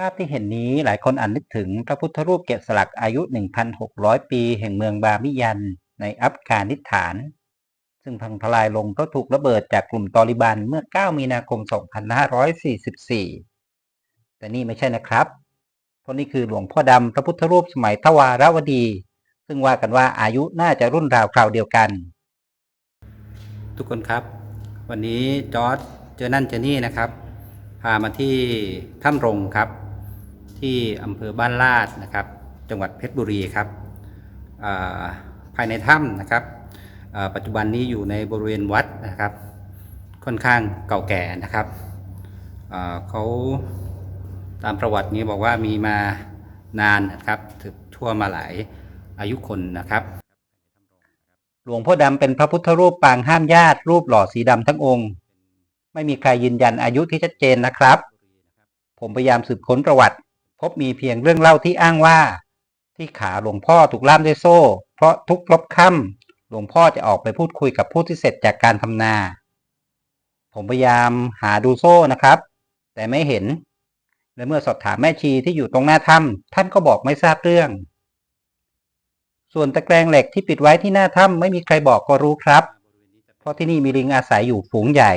ภาพที่เห็นนี้หลายคนอาจนึกถึงพระพุทธรูปแกะสลักอายุ 1,600 ปี แห่งเมืองบามิยัน ในอัฟกานิสถาน ซึ่งพังทลายลงเพราะถูกระเบิดจากกลุ่มตอริบันเมื่อ 9 มีนาคม 2544 แต่นี่ไม่ใช่นะครับ เพราะนี่คือหลวงพ่อดำพระพุทธรูปสมัยทวารวดี ซึ่งว่ากันว่าอายุน่าจะรุ่นราวคราวเดียวกัน ทุกคนครับ วันนี้จอร์ดเจอนั่นเจอนี่นะครับ พามาที่ถ้ำรงครับ ที่อำเภอบ้านลาดนะครับ จังหวัดเพชรบุรีครับาภายในถ้ำนะครับปัจจุบันนี้อยู่ในบริเวณวัดนะครับ ค่อนข้างเก่าแก่นะครับเขาตามประวัตินี้บอกว่ามีมานานนะครับถึงทั่วมาหลายอายุคนนะครับ หลวงพ่อดำเป็นพระพุทธรูปปางห้ามญาติ รูปหล่อสีดำทั้งองค์ ไม่มีใครยืนยันอายุที่ชัดเจนนะครับ ผมพยายามสืบค้นประวัติ พบมีเพียงเรื่องเล่าที่อ้างว่า ที่ขาหลวงพ่อถูกล่ามด้วยโซ่ เพราะทุกรบค่ำหลวงพ่อจะออกไปพูดคุยกับผู้ที่เสร็จจากการทำนา ผมพยายามหาดูโซ่นะครับ แต่ไม่เห็น และเมื่อสอบถามแม่ชีที่อยู่ตรงหน้าถ้ำท่านก็บอกไม่ทราบเรื่อง ส่วนตะแกรงเหล็กที่ปิดไว้ที่หน้าถ้ำไม่มีใครบอกก็รู้ครับ เพราะที่นี่มีลิงอาศัยอยู่ฝูงใหญ่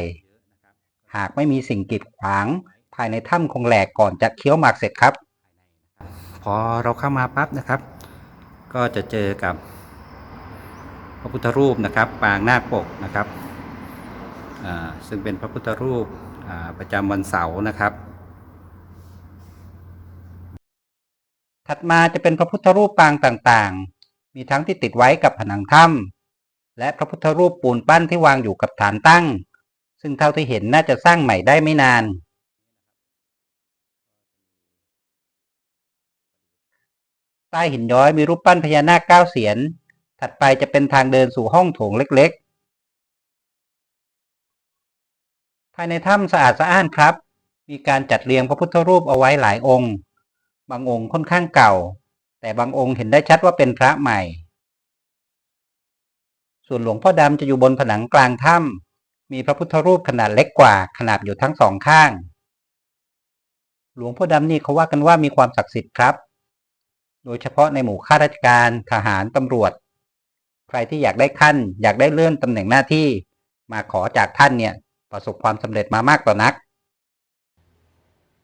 หากไม่มีสิ่งกีดขวาง ภายในถ้ำคงแหลกก่อนจะเคี้ยวหมากเสร็จครับ พอเราเข้ามาปั๊บนะครับ ก็จะเจอกับพระพุทธรูปนะครับ ปางนาคปกนะครับซึ่งเป็นพระพุทธรูปประจำวันเสาร์นะครับ ถัดมาจะเป็นพระพุทธรูปปางต่างๆ มีทั้งที่ติดไว้กับผนังถ้ำและพระพุทธรูปปูนปั้นที่วางอยู่กับฐานตั้ง ซึ่งเท่าที่เห็นน่าจะสร้างใหม่ได้ไม่นาน ใต้หินย้อยมีรูปปั้นพญานาคเก้าเสียน ถัดไปจะเป็นทางเดินสู่ห้องโถงเล็กๆ ภายในถ้ำสะอาดสะอ้านครับ มีการจัดเรียงพระพุทธรูปเอาไว้หลายองค์ บางองค์ค่อนข้างเก่า แต่บางองค์เห็นได้ชัดว่าเป็นพระใหม่ ส่วนหลวงพ่อดำจะอยู่บนผนังกลางถ้ำมีพระพุทธรูปขนาดเล็กกว่าขนาบอยู่ทั้งสองข้าง หลวงพ่อดำนี่เขาว่ากันว่ามีความศักดิ์สิทธิ์ครับ โดยเฉพาะในหมู่ข้าราชการทหารตำรวจ ใครที่อยากได้ขั้น อยากได้เลื่อนตำแหน่งหน้าที่มาขอจากท่านเนี่ยประสบความสำเร็จมามากต่อนัก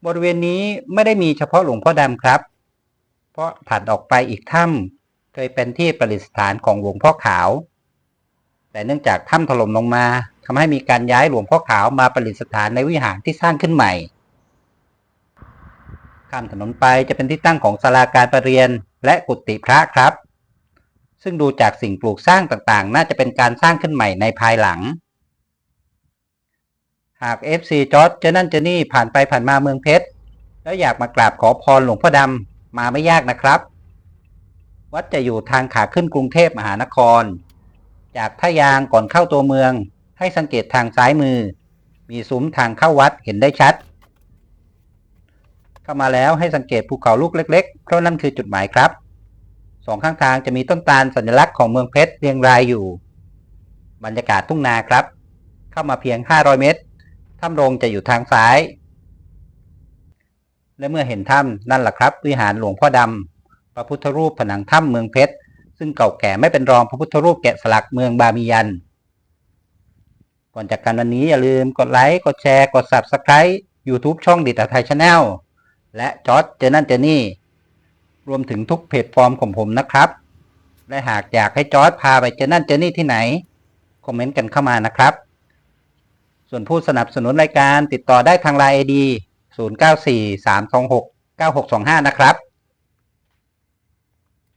บริเวณนี้ไม่ได้มีเฉพาะหลวงพ่อดำครับ เพราะถัดออกไปอีกถ้ำเคยเป็นที่ประดิษฐานของหลวงพ่อขาว แต่เนื่องจากถ้ำถล่มลงมาทำให้มีการย้ายหลวงพ่อขาวมาประดิษฐานในวิหารที่สร้างขึ้นใหม่ ข้ามถนนไปจะเป็นที่ตั้งของศาลาการประเรียนและกุฏิพระครับ ซึ่งดูจากสิ่งปลูกสร้างต่างๆ น่าจะเป็นการสร้างขึ้นใหม่ในภายหลัง หาก FC จอร์จเจอนั่นเจอนี่ผ่านไปผ่านมาเมืองเพชร แล้วอยากมากราบขอพรหลวงพ่อดำมาไม่ยากนะครับ วัดจะอยู่ทางขาขึ้นกรุงเทพมหานคร จากท่ายางก่อนเข้าตัวเมือง ให้สังเกตทางซ้ายมือ มีซุ้มทางเข้าวัดเห็นได้ชัด เข้ามาแล้วให้สังเกตภูเขาลูกเล็ก ๆ เพราะนั่นคือจุดหมายครับสองข้างทางจะมีต้นตาลสัญลักษณ์ของเมืองเพชรเรียงรายอยู่ บรรยากาศทุ่งนาครับ เข้ามาเพียง 500 เมตร ถ้ำโรงจะอยู่ทางซ้าย และเมื่อเห็นถ้ำนั่นแหละครับ วิหารหลวงพ่อดำพระพุทธรูปผนังถ้ำเมืองเพชรซึ่งเก่าแก่ไม่เป็นรองพระพุทธรูปแกะสลักเมืองบามิยัน ก่อนจากกันวันนี้อย่าลืมกดไลค์ กดแชร์ กด Subscribe YouTube ช่องดิตาไทยชาแนล และจอร์จเจอนั่นเจอนี่ รวมถึงทุกเพจฟอร์มของผมนะครับ และหากอยากให้จอร์จพาไปเจอนั่นเจอนี่ที่ไหน คอมเมนต์กันเข้ามานะครับ ส่วนผู้สนับสนุนรายการติดต่อได้ทางไลน์ ID 0943269625 นะครับ